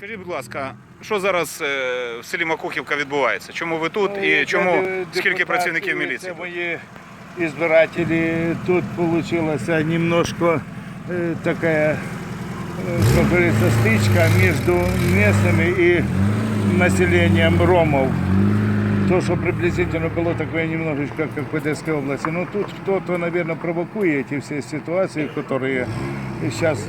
Скажіть, будь ласка, що зараз е, в селі Макухівка відбувається? Чому ви тут Ну, і це чому де- скільки депутати, працівників Це міліції? мої избиратели. Тут получилась немножко э, такая, э, как говорится, стычка между местными и населением ромов. То, что приблизительно было такое немножечко, как в Одесской области. Но тут кто-то, наверное, провокует эти все ситуации, которые сейчас,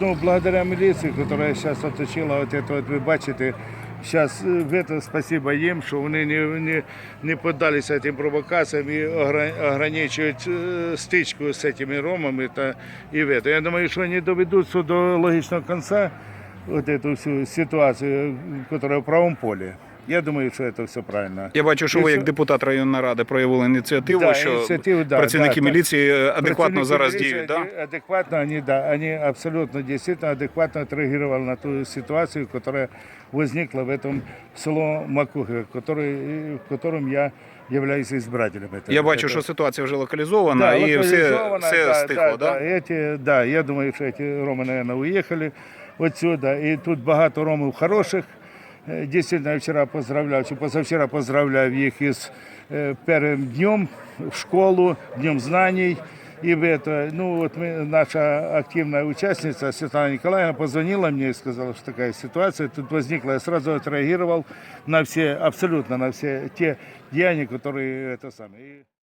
ну, благодаря милиции, которая сейчас оточила вот это вот, вы бачите, Сейчас в это спасибо їм, що вони не, не, не поддалися цим провокаціям і огра- ограничують е, стичку з цими ромами. Та, і в это. Я думаю, що вони доведуть все до логічного кінця вот эту всю ситуацію, яка в правому полі. Я думаю, що це все правильно. Я бачу, що І ви все- як депутат районної ради проявили ініціативу, Да, що ініціативу, да, працівники да, так. міліції е, адекватно Працівники зараз міліції діють. Да? аде- Адекватно, они, да, они абсолютно действительно адекватно отреагировали на ту ситуацию, которая возникла в этом село Макухи, который, в котором я являюсь избирателем. этого- Я бачу, этого. що ситуація вже локалізована Да, і все, локализовано, все да, стихло. да, Да, да. Эти, да, я думаю, що эти роми, наверное, уехали отсюда. І тут багато ромів хороших. Е, Дійсно, я вчора поздравляв, чи позавчора поздравляв їх із е, першим днем в школу, днем знань. И в это, ну вот мы, наша активная участница Светлана Николаевна позвонила мне и сказала, что такая ситуация тут возникла. Я сразу отреагировал на все, абсолютно на все те деяния, которые это самое. И-